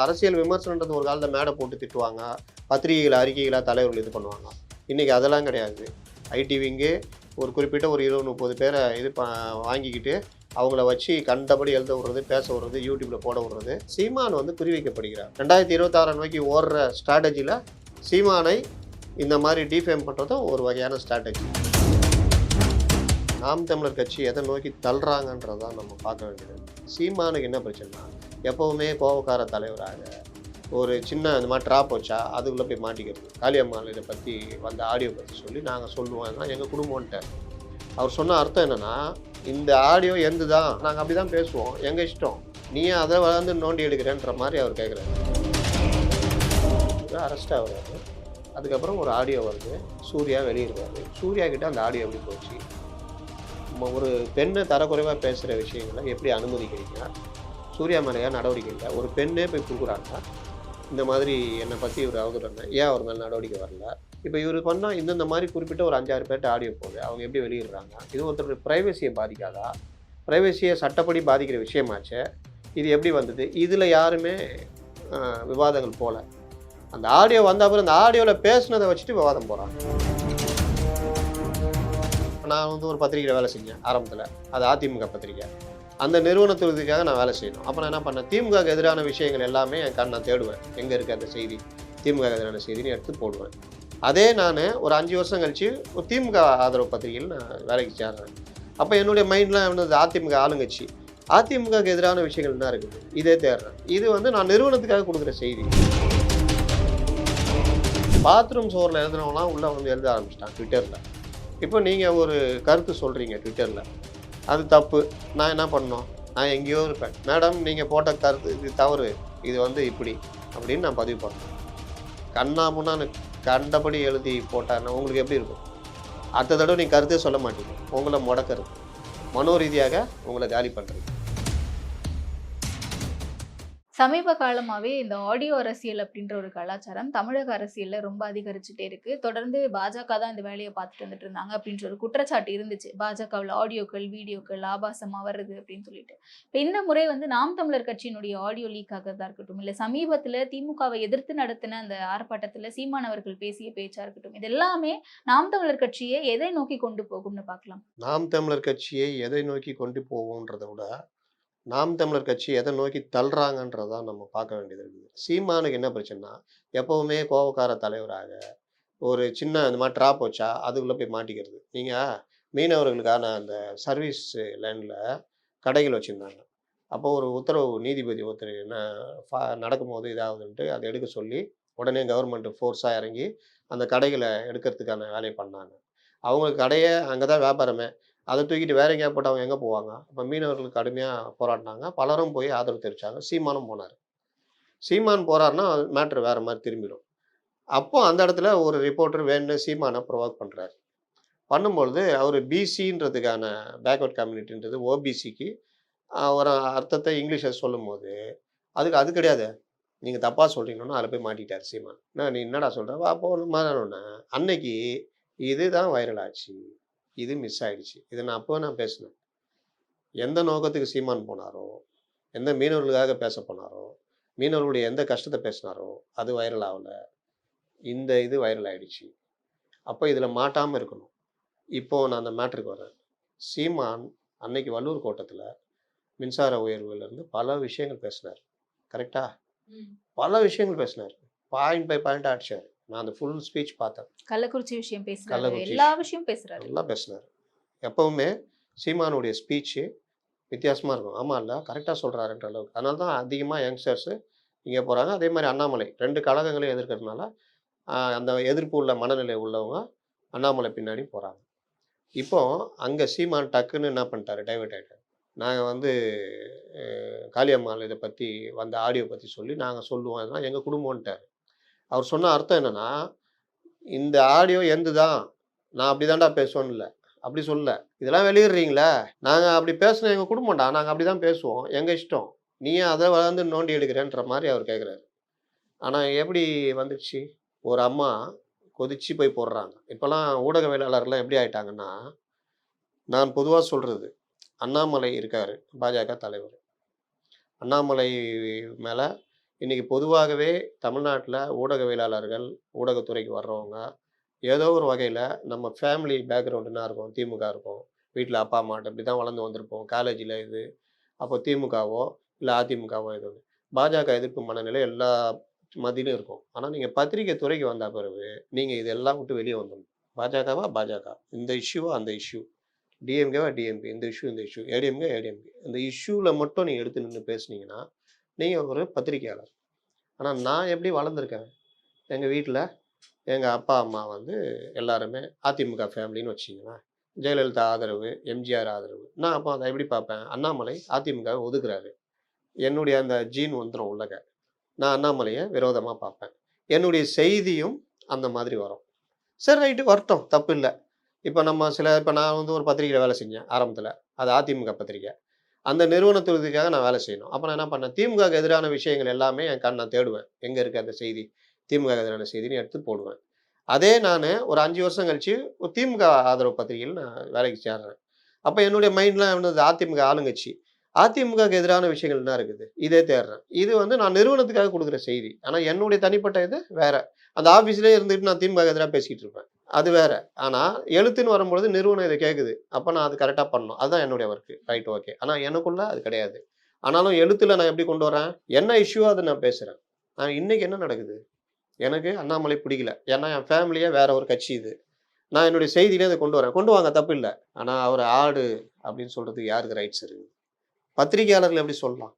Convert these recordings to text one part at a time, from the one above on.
அரசியல் விமர்சனன்றது ஒரு காலத்தில் மேடை போட்டு திட்டுவாங்க பத்திரிகைகள் அறிக்கைகளாக தலைவர்கள் இது பண்ணுவாங்க. இன்றைக்கி அதெல்லாம் கிடையாது. ஐடி விங்கு ஒரு குறிப்பிட்ட ஒரு இருபது முப்பது பேரை இது ப வாங்கிக்கிட்டு அவங்கள வச்சு கண்டபடி எழுத விடுறது பேச விடுறது யூடியூப்பில் போட விடுறது. சீமான் வந்து குறிவைக்கப்படுகிறார். ரெண்டாயிரத்தி இருபத்தாறு நோக்கி ஓடுற ஸ்ட்ராட்டஜியில் சீமானை இந்த மாதிரி டிஃபேம் பண்ணுறதும் ஒரு வகையான ஸ்ட்ராட்டஜி நாம் தமிழர் கட்சி எதை நோக்கி தள்ளுறாங்கன்றதான் நம்ம பார்க்க வேண்டியது. சீமானுக்கு என்ன பிரச்சனைனா எப்போவுமே கோபக்கார தலைவராக ஒரு சின்ன இந்த மாதிரி ட்ராப் வச்சா அதுக்குள்ளே போய் மாட்டிக்கிறது. காளியம்மாள் இதை பற்றி வந்த ஆடியோ பற்றி சொல்லி நாங்கள் சொல்லுவோம். தான் எங்கள் குடும்பம்ன்ட்டு அவர் சொன்ன அர்த்தம் என்னென்னா இந்த ஆடியோ எந்து தான் நாங்கள் அப்படி தான் பேசுவோம். எங்கள் இஷ்டம்? நீ அதை வளர்ந்து நோண்டி எடுக்கிறேன்ற மாதிரி அவர் கேட்குறாரு அரெஸ்ட் ஆகுறாரு. அதுக்கப்புறம் ஒரு ஆடியோ வருது. சூர்யா வெளியிடுவார் சூர்யா கிட்ட அந்த ஆடியோ எப்படி போச்சு? ஒரு பெண்ணை தரக்குறைவாக பேசுகிற விஷயங்களை எப்படி அனுமதிக்கிறீங்க சூர்யா மேலேயா நடவடிக்கை இல்லை. ஒரு பெண்ணே போய் கொடுக்குறாங்க இந்த மாதிரி என்னை பற்றி இவர் அவதூறாங்க ஏன் அவர் மேலே நடவடிக்கை வரல? இப்போ இவர் பண்ணால் இந்தந்த மாதிரி குறிப்பிட்ட ஒரு அஞ்சாறு பேர்ட்ட ஆடியோ போகுது அவங்க எப்படி வெளியிடுறாங்க? இது ஒருத்தருடைய ப்ரைவசியை பாதிக்காதா? ப்ரைவசியை சட்டப்படி பாதிக்கிற விஷயமாச்சே? இது எப்படி வந்தது? இதில் யாருமே விவாதங்கள் போகல அந்த ஆடியோ வந்த அப்புறம் அந்த ஆடியோவில் பேசுனதை வச்சுட்டு விவாதம் போகிறாங்க நான் வந்து ஒரு பத்திரிக்கையில் வேலை செஞ்சேன் ஆரம்பத்தில். அது அதிமுக பத்திரிக்கை. அந்த நிறுவனத்துக்காக நான் வேலை செய்யணும். அப்போ நான் என்ன பண்ணேன்? திமுக எதிரான விஷயங்கள் எல்லாமே என் கண் நான் தேடுவேன். எங்கே இருக்குது அந்த செய்தி? திமுக எதிரான செய்தின்னு எடுத்து போடுவேன். அதே நான் ஒரு அஞ்சு வருஷம் கழிச்சு ஒரு திமுக ஆதரவு பத்திரிகையில் நான் வேலைக்கு சேர்றேன். அப்போ என்னுடைய மைண்ட்லாம் என்னது? அதிமுக ஆளுங்கட்சி. அதிமுகவுக்கு எதிரான விஷயங்கள் தான் இருக்குது? இதே தேடுறேன். இது வந்து நான் நிறுவனத்துக்காக கொடுக்குற செய்தி. பாத்ரூம் சோரில் எழுதுனவங்களாம் உள்ளே வந்து எழுத ஆரம்பிச்சிட்டான் ட்விட்டரில் இப்போ நீங்கள் ஒரு கருத்து சொல்கிறீங்க ட்விட்டரில் அது தப்பு. நான் என்ன பண்ணோம் நான் எங்கேயோ இருப்பேன். மேடம் நீங்கள் போட்ட கருத்து இது தவறு. இது வந்து இப்படி அப்படின்னு நான் பதிவு பண்ணேன் கண்ணா கண்டபடி எழுதி போட்டான்னா உங்களுக்கு எப்படி இருக்கும்? அடுத்த தடவை நீங்கள் கருத்தே சொல்ல மாட்டீங்க. உங்களை முடக்கிறது. மனோ ரீதியாக உங்களை காலி பண்ணுறது சமீப காலமாவே இந்த ஆடியோ அரசியல் அப்படின்ற ஒரு கலாச்சாரம் தமிழக அரசியல்ல ரொம்ப அதிகரிச்சுட்டே இருக்கு. தொடர்ந்து பாஜக தான் இந்த வேலையை பார்த்துட்டு வந்துட்டு இருந்தாங்க அப்படின்ற ஒரு குற்றச்சாட்டு இருந்துச்சு. பாஜகவில் ஆடியோக்கள் வீடியோக்கள் ஆபாசமா வருது அப்படின்னு சொல்லிட்டு. இப்போ இந்த முறை வந்து நாம் தமிழர் கட்சியினுடைய ஆடியோ லீக் ஆகிறதா இருக்கட்டும் இல்ல சமீபத்துல திமுகவை எதிர்த்து நடத்தின அந்த ஆர்ப்பாட்டத்துல சீமானவர்கள் பேசிய பேச்சா இருக்கட்டும் இது எல்லாமே நாம் தமிழர் கட்சியை எதை நோக்கி கொண்டு போகும்னு பார்க்கலாம்? நாம் தமிழர் கட்சியை எதை நோக்கி கொண்டு போவோன்றதை விட நாம் தமிழர் கட்சி எதை நோக்கி தள்ளுறாங்கன்றதான் நம்ம பார்க்க வேண்டியது இருக்குது. சீமானுக்கு என்ன பிரச்சனைனா எப்போவுமே கோபக்கார தலைவராக ஒரு சின்ன இந்த மாதிரி ட்ராப் வச்சா அதுக்குள்ளே போய் மாட்டிக்கிறது. நீங்கள் மீனவர்களுக்கான அந்த சர்வீஸ் லைனில் கடைகள் வச்சுருந்தாங்க. அப்போ ஒரு உத்தரவு நீதிபதி ஒருத்தர் என்ன ஃபா நடக்கும்போது இதாகுதுன்ட்டு அதை எடுக்க சொல்லி உடனே கவர்மெண்ட் ஃபோர்ஸாக இறங்கி அந்த கடைகளை எடுக்கிறதுக்கான வேலையை பண்ணாங்க. அவங்க கடையை அங்கே தான் வியாபாரமே. அதை தூக்கிட்டு வேற எங்கேயா போட்டு அவங்க எங்கே போவாங்க? அப்போ மீனவர்களுக்கு கடுமையாக போராடினாங்க. பலரும் போய் ஆதரவு தெரிவிச்சாங்க சீமானும் போனார். சீமான் போறாருன்னா மேட்ரு வேற மாதிரி திரும்பிடும் அப்போ அந்த இடத்துல ஒரு ரிப்போர்ட்டர் வேணும்னு சீமானை ப்ரொவோக் பண்ணுறாரு பண்ணும்பொழுது அவர் பிசின்றதுக்கான பேக்வர்ட் கம்யூனிட்டின்றது ஓபிசிக்கு ஒரு அர்த்தத்தை இங்கிலீஷில் சொல்லும்போது அதுக்கு அது கிடையாது. நீங்கள் தப்பாக சொல்கிறீங்கன்னா அதில் போய் மாட்டிட்டார் சீமான். நான் நீ என்னடா சொல்கிற வா போகணுமானோடனே அன்னைக்கு இதுதான் வைரல் ஆச்சு. இது மிஸ் ஆயிடுச்சு. இதை நான் அப்போ நான் பேசினேன். எந்த நோக்கத்துக்கு சீமான் போனாரோ எந்த மீனவர்களுக்காக பேச போனாரோ மீனவர்களுடைய எந்த கஷ்டத்தை பேசினாரோ அது வைரல் ஆகலை. இந்த இது வைரல் ஆயிடுச்சு. அப்போ இதில் மாட்டாமல் இருக்கணும். இப்போ நான் அந்த மேட்ருக்கு வரேன் சீமான் அன்னைக்கு வள்ளூர் கோட்டத்தில் மின்சார உயர்வுலேருந்து பல விஷயங்கள் பேசினார். கரெக்டா பல விஷயங்கள் பேசினார். பாயிண்ட் பை பாயிண்ட் அடிச்சார். நான் அந்த ஃபுல் ஸ்பீச் பார்த்தேன். கள்ளக்குறிச்சி விஷயம் பேசுறாரு. எல்லா விஷயம். பேசுறாரு. நல்லா பேசினார். எப்பவுமே சீமானுடைய ஸ்பீச்சு வித்தியாசமாக இருக்கும். ஆமாம் இல்லை கரெக்டாக சொல்கிறாருன்ற அளவுக்கு. அதனால தான் அதிகமாக யங்ஸ்டர்ஸு இங்கே போகிறாங்க அதே மாதிரி அண்ணாமலை ரெண்டு கழகங்களையும் எதிர்க்கிறதுனால அந்த எதிர்ப்பு உள்ள மனநிலை உள்ளவங்க அண்ணாமலை பின்னாடி போகிறாங்க இப்போ அங்கே சீமான் டக்குன்னு என்ன பண்ணிட்டாரு? டைவர்ட் ஆகிட்டார் நாங்கள் வந்து காளியம்மாள் இதை பற்றி வந்த ஆடியோ பற்றி சொல்லி நாங்கள் சொல்லுவோம். அதெல்லாம் எங்கள் குடும்பம்ன்ட்டார். அவர் சொன்ன அர்த்தம் என்னன்னா இந்த ஆடியோ எந்து தான் நான் அப்படி தான்டா பேசுவேன்னு இல்லை. அப்படி சொல்லல இதெல்லாம் வெளியிடுறீங்களே? நாங்கள் அப்படி பேசின எங்கள் குடும்பம்டா? நாங்கள் அப்படி தான் பேசுவோம். எங்கள் இஷ்டம்? நீ அதை வளர்ந்து நோண்டி எடுக்கிறேன்ற மாதிரி அவர் கேட்குறாரு ஆனால் எப்படி வந்துடுச்சு? ஒரு அம்மா கொதிச்சு போய் போடுறாங்க. இப்போல்லாம் ஊடகவியலாளர்லாம் எப்படி ஆயிட்டாங்கன்னா நான் பொதுவாக சொல்கிறது அண்ணாமலை இருக்கார் பாஜக தலைவர். அண்ணாமலை மேலே இன்றைக்கி பொதுவாகவே தமிழ்நாட்டில் ஊடகவியலாளர்கள் ஊடகத்துறைக்கு வர்றவங்க ஏதோ ஒரு வகையில் நம்ம ஃபேமிலி பேக்ரவுண்டுனா இருக்கும்? திமுக இருக்கும். வீட்டில் அப்பா அம்மாட்ட இப்படி தான் வளர்ந்து வந்திருப்போம். காலேஜில் இது. அப்போ திமுகவோ இல்லை அதிமுகவோ இது ஒன்று பாஜக எதிர்ப்பு மனநிலை எல்லா மதியிலும் இருக்கும். ஆனால் நீங்கள் பத்திரிகை துறைக்கு வந்த பிறகு நீங்கள் இதெல்லாம் விட்டு வெளியே வந்துடணும். பாஜகவா? பாஜக. இந்த இஷ்யூவா அந்த இஷ்யூ டிஎம்கேவா டிஎம்கே இந்த இஷ்யூ இந்த இஷ்யூ ஏடிஎம்கே ஏடிஎம்கே இந்த இஷ்யூவில் மட்டும் நீங்கள் எடுத்து நின்று பேசுனீங்கன்னா நீங்கள் ஒரு பத்திரிகையாளர் ஆனால் நான் எப்படி வளர்ந்துருக்கேன்? எங்கள் வீட்டில் எங்கள் அப்பா அம்மா வந்து எல்லாருமே அதிமுக ஃபேமிலின்னு வச்சிங்களேன். ஜெயலலிதா ஆதரவு எம்ஜிஆர் ஆதரவு. நான் அப்போ அதை எப்படி பார்ப்பேன்? அண்ணாமலை அதிமுக ஒதுக்குறாரு. என்னுடைய அந்த ஜீன் வந்துடும் உள்ளக நான் அண்ணாமலையை விரோதமாக பார்ப்பேன். என்னுடைய செய்தியும் அந்த மாதிரி வரும். சரி ரைட்டு வரட்டும். தப்பு இல்லை. இப்போ நம்ம சில இப்போ நான் வந்து ஒரு பத்திரிகையில் வேலை செஞ்சேன் ஆரம்பத்தில். அது அதிமுக பத்திரிக்கை. அந்த நிறுவனத்துக்காக நான் வேலை செய்யணும். அப்போ நான் என்ன பண்ணேன்? திமுகவுக்கு எதிரான விஷயங்கள் எல்லாமே என் கண் நான் தேடுவேன். எங்கே இருக்குது அந்த செய்தி? திமுக எதிரான செய்தின்னு எடுத்து போடுவேன். அதே நான் ஒரு அஞ்சு வருஷம் கழிச்சு ஒரு திமுக ஆதரவு பத்திரிகையில் நான் வேலைக்கு சேர்றேன். அப்போ என்னுடைய மைண்ட்லாம் என்னது அதிமுக ஆளுங்கட்சி. அதிமுகவுக்கு எதிரான விஷயங்கள் என்ன இருக்குது? இதே தேடுறேன். இது வந்து நான் நிறுவனத்துக்காக கொடுக்குற செய்தி. ஆனால் என்னுடைய தனிப்பட்ட இது வேற. அந்த ஆஃபீஸ்லேயே இருந்துட்டு நான் திமுக எதிராக பேசிக்கிட்டு இருப்பேன். அது வேற. ஆனால் எழுத்துன்னு வரும்பொழுது நிறுவனம் இதை கேட்குது அப்போ நான் அது கரெக்டாக பண்ணணும். அதுதான் என்னுடைய ஒர்க்கு ரைட் ஓகே ஆனால் எனக்குள்ள அது கிடையாது. ஆனாலும் எழுத்துல நான் எப்படி கொண்டு வரேன்? என்ன இஷ்யூவோ அதை நான் பேசுகிறேன் நான் இன்னைக்கு என்ன நடக்குது? எனக்கு அண்ணாமலை பிடிக்கல. ஏன்னா என் ஃபேமிலியே வேற ஒரு கட்சி இது. நான் என்னுடைய செய்தியிலே அதை கொண்டு வரேன். கொண்டு வாங்க தப்பு இல்லை. ஆனால் அவர் ஆடு அப்படின்னு சொல்றதுக்கு யாருக்கு ரைட்ஸ் இருக்குது பத்திரிகையாளர்கள் எப்படி சொல்லலாம்?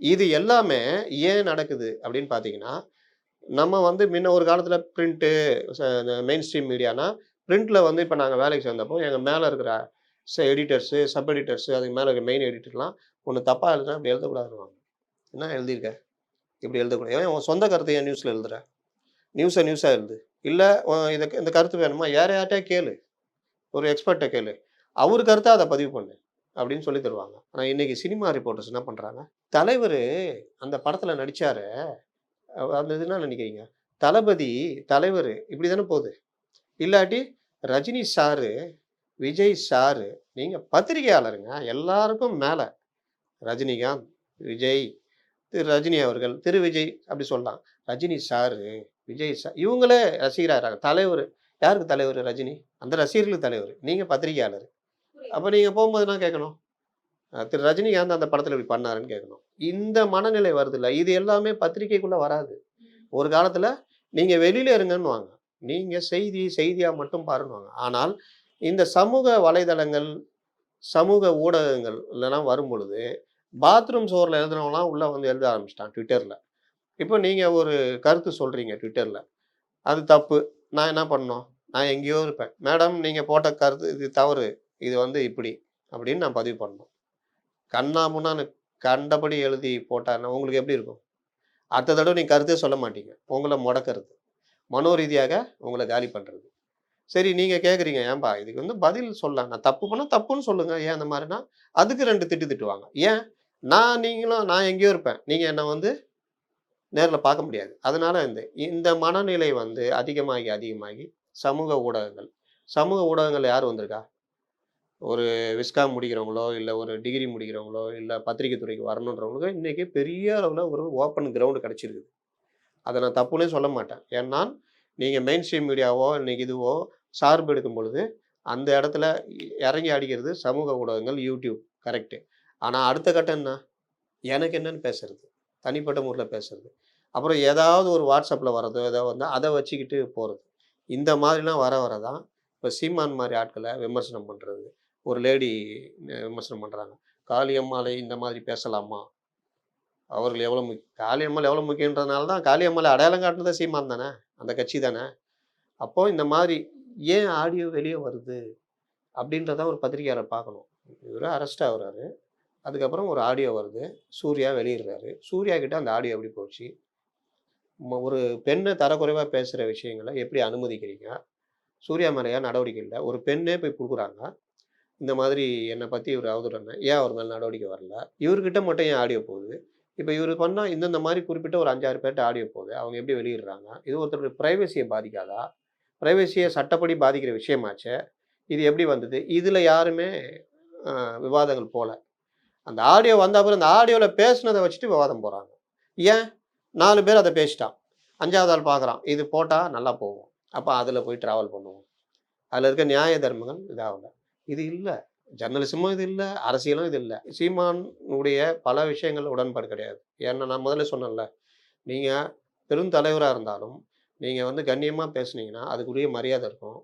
இது எல்லாமே ஏன் நடக்குது அப்படின்னு பார்த்தீங்கன்னா நம்ம வந்து முன்ன ஒரு காலத்தில் பிரிண்ட்டு மெயின் ஸ்ட்ரீம் மீடியானா பிரிண்ட்டில் வந்து இப்போ நாங்கள் வேலைக்கு சேர்ந்தப்போ எங்கள் மேலே இருக்கிற எடிட்டர்ஸு சப் எடிட்டர்ஸு அதுக்கு மேலே இருக்கிற மெயின் எடிட்டர்லாம் ஒன்று தப்பாக எழுதுனா அப்படி எழுதக்கூடாதுன்னு என்ன எழுதியிருக்க? இப்படி எழுதக்கூடாது. ஏன் உன் சொந்த கருத்தை என் நியூஸில் எழுதுற? நியூஸை நியூஸாக எழுது. இல்லை இதை இந்த கருத்து வேணுமா? யார் யார்கிட்டே கேளு. ஒரு எக்ஸ்பர்ட்டை கேளு. அவர் கருத்தை அதை பதிவு பண்ணு அப்படின்னு சொல்லி தருவாங்க. ஆனால் இன்றைக்கி சினிமா ரிப்போர்ட்டர்ஸ் என்ன பண்ணுறாங்க தலைவர் அந்த படத்தில் நடித்தார் அந்த இது என்ன நினைக்கிறீங்க? தளபதி தலைவர் இப்படி தானே போகுது. இல்லாட்டி ரஜினி சாரு விஜய் சாரு நீங்கள் பத்திரிகையாளருங்க எல்லாருக்கும் மேலே. ரஜினிகாந்த் விஜய் திரு ரஜினி அவர்கள் திரு விஜய் அப்படி சொல்லலாம். ரஜினி சாரு விஜய் சார் இவங்களே ரசிகராகிறாங்க தலைவர் யாருக்கு தலைவர் ரஜினி? அந்த ரசிகர்களுக்கு தலைவர். நீங்கள் பத்திரிகையாளர். அப்போ நீங்கள் போகும்போது நான் கேட்கணும்? திரு ரஜினிகாந்த் அந்த படத்தில் இப்படி பண்ணாருன்னு கேட்கணும். இந்த மனநிலை வருது இல்லை இது எல்லாமே பத்திரிகைக்குள்ளே வராது. ஒரு காலத்தில் நீங்கள் வெளியில இருங்கன்னு வாங்க நீங்கள் செய்தி செய்தியாக மட்டும் பாருன்னுவாங்க. ஆனால் இந்த சமூக வலைதளங்கள் சமூக ஊடகங்கள் இல்லைனா வரும் பொழுது பாத்ரூம் சோரில் எழுதுனவங்களாம் உள்ளே வந்து எழுத ஆரம்பிச்சிட்டான் ட்விட்டரில் இப்போ நீங்கள் ஒரு கருத்து சொல்கிறீங்க ட்விட்டரில் அது தப்பு. நான் என்ன பண்ணணும்? நான் எங்கேயோ இருப்பேன். மேடம் நீங்கள் போட்ட கருத்து இது தவறு. இது வந்து இப்படி. அப்படின்னு நான் பதிவு பண்ணணும். கண்ணாமுன்னான்னு கண்டபடி எழுதி போட்டாருன்னா உங்களுக்கு எப்படி இருக்கும்? அடுத்த தடவை நீங்கள் கருத்தே சொல்ல மாட்டீங்க. உங்களை முடக்கிறது. மனோ ரீதியாக உங்களை காலி பண்ணுறது சரி நீங்கள் கேட்குறீங்க ஏன்பா இதுக்கு வந்து பதில் சொல்லலாம். நான் தப்பு பண்ணால் தப்புன்னு சொல்லுங்கள் ஏன் அந்த மாதிரினா அதுக்கு ரெண்டு திட்டு திட்டுவாங்க. ஏன்? நான் நீங்களும் நான் எங்கேயோ இருப்பேன். நீங்கள் என்னை வந்து நேரில் பார்க்க முடியாது. அதனால இந்த இந்த மனநிலை வந்து அதிகமாகி அதிகமாகி சமூக ஊடகங்கள். சமூக ஊடகங்கள் யார் வந்திருக்கா? ஒரு விஸ்காம் முடிக்கிறவங்களோ இல்லை ஒரு டிகிரி முடிக்கிறவங்களோ இல்லை பத்திரிகை துறைக்கு வரணுன்றவங்களுக்கு இன்றைக்கி பெரிய அளவில் ஒரு ஓப்பன் கிரவுண்டு கிடச்சிருக்குது. அதை நான் தப்புனே சொல்ல மாட்டேன். ஏன்னா நீங்கள் மெயின் ஸ்ட்ரீம் மீடியாவோ இன்றைக்கி இதுவோ சார்பு எடுக்கும் பொழுது அந்த இடத்துல இறங்கி அடிக்கிறது சமூக ஊடகங்கள் யூடியூப் கரெக்டு ஆனால் அடுத்த கட்டம் என்ன? எனக்கு என்னன்னு பேசுறது. தனிப்பட்ட முறையில் பேசுறது. அப்புறம் ஏதாவது ஒரு வாட்ஸ்அப்பில் வர்றதோ ஏதோ வந்து அதை வச்சுக்கிட்டு போகிறது இந்த மாதிரிலாம் வர வர தான் இப்போ சீமான் மாதிரி ஆட்களை விமர்சனம் பண்ணுறது ஒரு லேடி விமர்சனம் பண்ணுறாங்க காளியம்மாளை இந்த மாதிரி பேசலாமா? அவர்கள் எவ்வளோ முக்கிய காளியம்மாள் எவ்வளோ முக்கியன்றதுனால தான் காளியம்மாளை அடையாளம் காட்டுறது சீமான் தானே? அந்த கட்சி தானே? அப்போது இந்த மாதிரி ஏன் ஆடியோ வெளியே வருது? அப்படின்றத ஒரு பத்திரிகையாளர் பார்க்கணும். இவர் அரெஸ்ட் ஆகுறாரு. அதுக்கப்புறம் ஒரு ஆடியோ வருது. சூர்யா வெளியிடுறாரு. சூர்யா கிட்ட அந்த ஆடியோ எப்படி போச்சு? ம- ஒரு பெண்ணை தரக்குறைவாக பேசுகிற விஷயங்களை எப்படி அனுமதிக்கிறீங்க? சூர்யா மேலேயா நடவடிக்கை இல்லை? ஒரு பெண்ணே போய் கொடுக்குறாங்க இந்த மாதிரி என்னை பற்றி இவர் அவதூறன ஏன் அவர் மேலே நடவடிக்கை வரல? இவர்கிட்ட மட்டும் ஏன் ஆடியோ போகுது? இப்போ இவர் பண்ணால் இந்தந்த மாதிரி குறிப்பிட்ட ஒரு அஞ்சாறு பேர்ட்ட ஆடியோ போகுது. அவங்க எப்படி வெளியிடுறாங்க? இது ஒருத்தருடைய ப்ரைவசியை பாதிக்காதா? ப்ரைவசியை சட்டப்படி பாதிக்கிற விஷயமாச்சே? இது எப்படி வந்தது? இதில் யாருமே விவாதங்கள் போல. அந்த ஆடியோ வந்த அப்புறம் அந்த ஆடியோவில் பேசுனதை வச்சுட்டு விவாதம் போகிறாங்க ஏன்? நாலு பேர் அதை பேசிட்டான். அஞ்சாவது ஆள் பார்க்குறான் இது போட்டால் நல்லா போகும். அப்போ அதில் போய் ட்ராவல் பண்ணுவோம். அதில் இருக்க நியாய தர்மங்கள் இதாகலை. இது இல்லை. ஜர்னலிசமும் இது இல்லை அரசியலும் இது இல்லை. சீமானுடைய பல விஷயங்கள் உடன்பாடு கிடையாது. ஏன்னா நான் முதல்ல சொன்னேன்ல நீங்கள் பெரும் தலைவராக இருந்தாலும் நீங்கள் வந்து கண்ணியமாக பேசுனீங்கன்னா அதுக்குரிய மரியாதை இருக்கும்.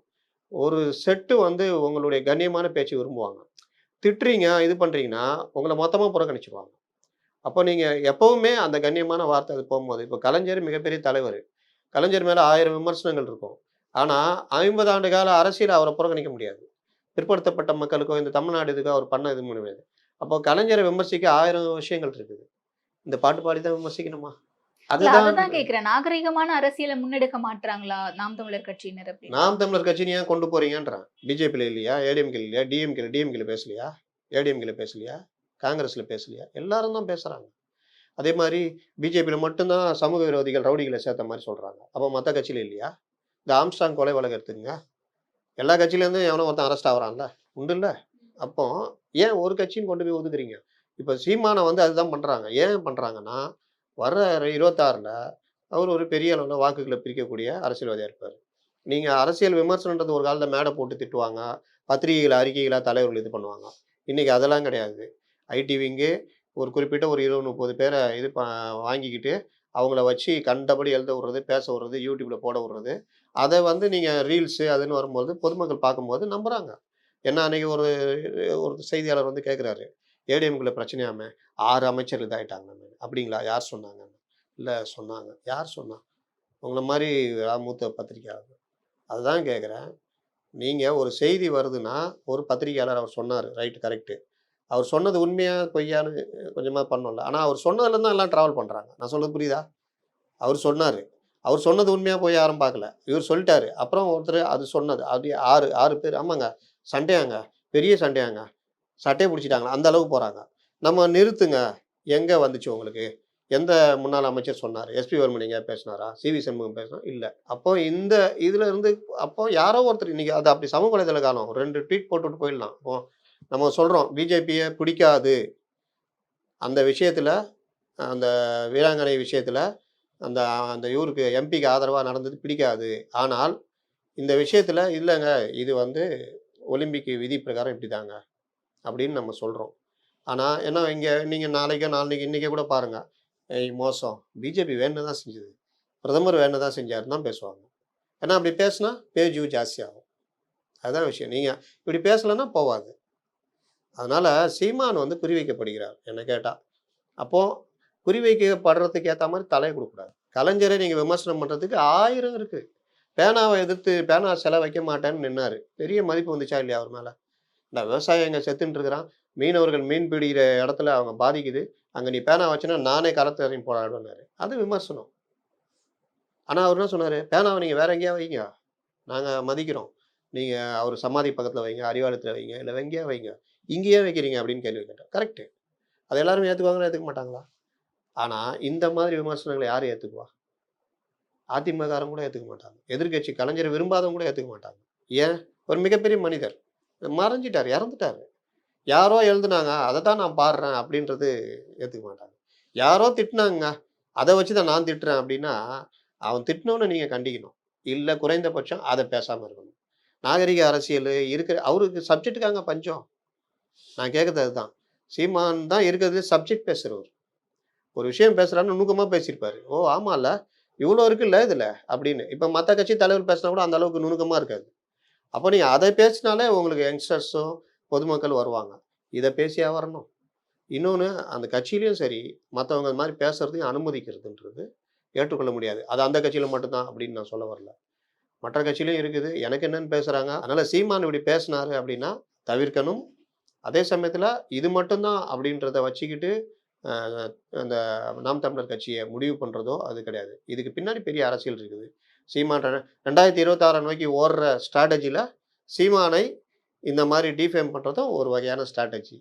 ஒரு செட்டு வந்து உங்களுடைய கண்ணியமான பேச்சு விரும்புவாங்க. திட்டுறீங்க இது பண்ணுறீங்கன்னா உங்களை மொத்தமாக புறக்கணிச்சிருவாங்க. அப்போ நீங்கள் எப்போவுமே அந்த கண்ணியமான வார்த்தை அது போகும்போது இப்போ கலைஞர் மிகப்பெரிய தலைவர். கலைஞர் மேலே ஆயிரம் விமர்சனங்கள் இருக்கும். ஆனால் ஐம்பது ஆண்டு கால அரசியல் அவரை புறக்கணிக்க முடியாது. பிற்படுத்தப்பட்ட மக்களுக்கோ இந்த தமிழ்நாடு இதுக்கோ அவர் பண்ண இது முடியாது அப்போ கலைஞரை விமர்சிக்க ஆயிரம் விஷயங்கள் இருக்குது. இந்த பாட்டு பாடி தான் விமர்சிக்கணுமா அதுதான் கேக்குறேன். நாகரிகமான அரசியலை முன்னெடுக்க மாட்டுறாங்களா நாம் தமிழர் கட்சியினர் நாம் தமிழர் கட்சி நீ ஏன் கொண்டு போறீங்கன்றான். பிஜேபியில் இல்லையா? ஏடிஎம்கே இல்லையா? டிஎம்கே டிஎம்கேல பேசலையா? ஏடிஎம்கேல பேசலையா? காங்கிரஸில் பேசலையா? எல்லாரும் தான் பேசுகிறாங்க அதே மாதிரி பிஜேபியில் மட்டும்தான் சமூக விரோதிகள் ரவுடிகளை சேர்த்த மாதிரி சொல்கிறாங்க அப்போ மற்ற கட்சியில் இல்லையா? இந்த ஆம்ஸ்டாங் கொலை வழக்கு எடுத்துங்க எல்லா கட்சியிலேருந்தும் எவனோ ஒருத்தன் அரெஸ்ட் ஆகிறான்ல? உண்டு இல்லை அப்போ ஏன் ஒரு கட்சின்னு கொண்டு போய் ஒதுக்குறீங்க? இப்போ சீமானை வந்து அதுதான் பண்ணுறாங்க ஏன் பண்ணுறாங்கன்னா வர்ற இருபத்தாறில் அவர் ஒரு பெரிய அளவில் வாக்குகளை பிரிக்கக்கூடிய அரசியல்வாதியாக இருப்பார். நீங்கள் அரசியல் விமர்சனன்றது ஒரு காலத்தில் மேடை போட்டு திட்டுவாங்க பத்திரிகைகள் அறிக்கைகளாக தலைவர்கள் இது பண்ணுவாங்க. இன்றைக்கி அதெல்லாம் கிடையாது. ஐடிவிங்கு ஒரு குறிப்பிட்ட ஒரு இருபது முப்பது பேரை இது ப வாங்கிக்கிட்டு அவங்கள வச்சு கண்டபடி எழுத விடுறது பேச விடுறது யூடியூப்பில் போட விடுறது அதை வந்து நீங்கள் ரீல்ஸு அதுன்னு வரும்போது பொதுமக்கள் பார்க்கும்போது நம்புகிறாங்க என்ன அன்றைக்கி ஒரு ஒரு செய்தியாளர் வந்து கேட்குறாரு ஏடிஎம்குள்ள பிரச்சனையாம ஆறு அமைச்சர் இதாகிட்டாங்க அப்படிங்களா? யார் சொன்னாங்க? இல்லை சொன்னாங்க. யார் சொன்னா? உங்களை மாதிரி மூத்த பத்திரிக்கையாளர் அதுதான் கேட்குறேன். நீங்கள் ஒரு செய்தி வருதுன்னா ஒரு பத்திரிக்கையாளர் அவர் சொன்னார் ரைட்டு கரெக்டு அவர் சொன்னது உண்மையாக பொய்யான்னு கொஞ்சமாக பண்ணோம்ல. ஆனால் அவர் சொன்னதுலேருந்து தான் எல்லாம் ட்ராவல் பண்ணுறாங்க நான் சொன்னது புரியுதா? அவர் சொன்னார். அவர் சொன்னது உண்மையாக போய் யாரும் பார்க்கல. இவர் சொல்லிட்டாரு. அப்புறம் ஒருத்தர் அது சொன்னது. அப்படி ஆறு ஆறு பேர் ஆமாங்க. சண்டையாங்க. பெரிய சண்டையாங்க. சட்டையை பிடிச்சிட்டாங்களா அந்த அளவுக்கு போகிறாங்க நம்ம நிறுத்துங்க. எங்கே வந்துச்சு உங்களுக்கு? எந்த முன்னாள் அமைச்சர் சொன்னார்? எஸ்பி வர்மணிங்க பேசினாரா? சிவி சண்முகம் பேசினா? இல்லை. அப்போ இந்த இதில் இருந்து அப்போ யாரோ ஒருத்தர் இன்னைக்கு அது அப்படி சமூக வலைதள காலம். ரெண்டு ட்வீட் போட்டுவிட்டு போயிடலாம். இப்போ நம்ம சொல்கிறோம் பிஜேபியை பிடிக்காது. அந்த விஷயத்தில் அந்த வீராங்கனை விஷயத்தில் அந்த அந்த இவருக்கு எம்பிக்கு ஆதரவாக நடந்தது பிடிக்காது. ஆனால் இந்த விஷயத்தில் இல்லைங்க இது வந்து ஒலிம்பிக் விதி பிரகாரம் இப்படி தாங்க அப்படின்னு நம்ம சொல்கிறோம் ஆனால் என்ன இங்கே நீங்கள் நாளைக்கோ நாளைக்கு இன்றைக்கே கூட பாருங்கள் மோசம். பிஜேபி வேணும் தான் செஞ்சது. பிரதமர் வேணும் தான் செஞ்சாருன்னு தான் பேசுவாங்க. ஏன்னா அப்படி பேசுனா பேஜ் ஜாஸ்தியாகும் அதுதான் விஷயம். நீங்கள் இப்படி பேசலைன்னா போவாது. அதனால் சீமான் வந்து குறிவைக்கப்படுகிறார் என்ன கேட்டால் அப்போது குறிவைக்கப்படுறதுக்கு ஏற்ற மாதிரி தலையை கொடுக்கூடாது கலைஞரை நீங்கள் விமர்சனம் பண்ணுறதுக்கு ஆயிரம் இருக்குது பேனாவை எதிர்த்து பேனா செலவு வைக்க மாட்டேன்னு நின்னாரு. பெரிய மதிப்பு வந்துச்சா இல்லையா அவர் மேலே? இந்த விவசாயம் இங்கே செத்துன்னு இருக்கிறான். மீனவர்கள் மீன் பிடிக்கிற இடத்துல அவங்க பாதிக்குது. அங்கே நீ பேனா வச்சுன்னா நானே கரத்தை இறங்கி போராடுவேன்னாரு அது விமர்சனம். ஆனால் அவர் என்ன சொன்னார்? பேனாவை நீங்கள் வேற எங்கேயா வைங்க. நாங்கள் மதிக்கிறோம். நீங்கள் அவர் சமாதி பக்கத்தில் வைங்க அறிவாலயத்தில் வைங்க இல்லை எங்கேயா வைங்க. இங்கேயே வைக்கிறீங்க அப்படின்னு கேள்வி கேட்டேன் கரெக்டு அது எல்லாரும் ஏற்றுக்குவாங்களா ஏற்றுக்க மாட்டாங்களா? ஆனால் இந்த மாதிரி விமர்சனங்களை யாரும் ஏற்றுக்குவா அதிமுகாரம் கூட ஏற்றுக்க மாட்டாங்க. எதிர்க்கட்சி கலைஞரை விரும்பாதவங்க கூட ஏற்றுக்க மாட்டாங்க. ஏன்? ஒரு மிகப்பெரிய மனிதர். மறைஞ்சிட்டார் இறந்துட்டார். யாரோ எழுதுனாங்க அதை தான் நான் பாடுறேன் அப்படின்றது ஏற்றுக்க மாட்டாங்க. யாரோ திட்டினாங்க அதை வச்சு தான் நான் திட்டுறேன் அப்படின்னா அவன் திட்டினோன்னு நீங்கள் கண்டிக்கணும். இல்லை குறைந்தபட்சம் அதை பேசாமல் இருக்கணும். நாகரிக அரசியல் இருக்கிற அவருக்கு சப்ஜெக்ட்டுக்காங்க பஞ்சம். நான் கேட்குறது அதுதான். சீமான் தான் இருக்கிறது சப்ஜெக்ட் பேசுகிறவர் ஒரு விஷயம் பேசுகிறான்னு நுணுக்கமாக பேசியிருப்பாரு. ஓ ஆமாம்ல இவ்வளோ இருக்குல்ல இதில்? அப்படின்னு. இப்போ மற்ற கட்சி தலைவர் பேசினா கூட அந்த அளவுக்கு நுணுக்கமாக இருக்காது. அப்போ நீங்கள் அதை பேசினாலே உங்களுக்கு யங்ஸ்டர்ஸும் பொதுமக்கள் வருவாங்க. இதை பேசியா வரணும். இன்னொன்று அந்த கட்சியிலையும் சரி மற்றவங்க அது மாதிரி பேசுறதையும் அனுமதிக்கிறதுன்றது ஏற்றுக்கொள்ள முடியாது. அது அந்த கட்சியில் மட்டும்தான் அப்படின்னு நான் சொல்ல வரல. மற்ற கட்சியிலையும் இருக்குது. எனக்கு என்னன்னு பேசுகிறாங்க அதனால் சீமான் இப்படி பேசினாரு அப்படின்னா தவிர்க்கணும். அதே சமயத்தில் இது மட்டும்தான் அப்படின்றத வச்சுக்கிட்டு அந்த நாம் தமிழர் கட்சியை முடிவு பண்ணுறதோ அது கிடையாது. இதுக்கு பின்னாடி பெரிய அரசியல் இருக்குது. சீமான் ரெண்டாயிரத்தி இருபத்தாறை நோக்கி ஓடுற ஸ்ட்ராட்டஜியில் சீமானை இந்த மாதிரி டிஃபேம் பண்ணுறதும் ஒரு வகையான ஸ்ட்ராட்டஜி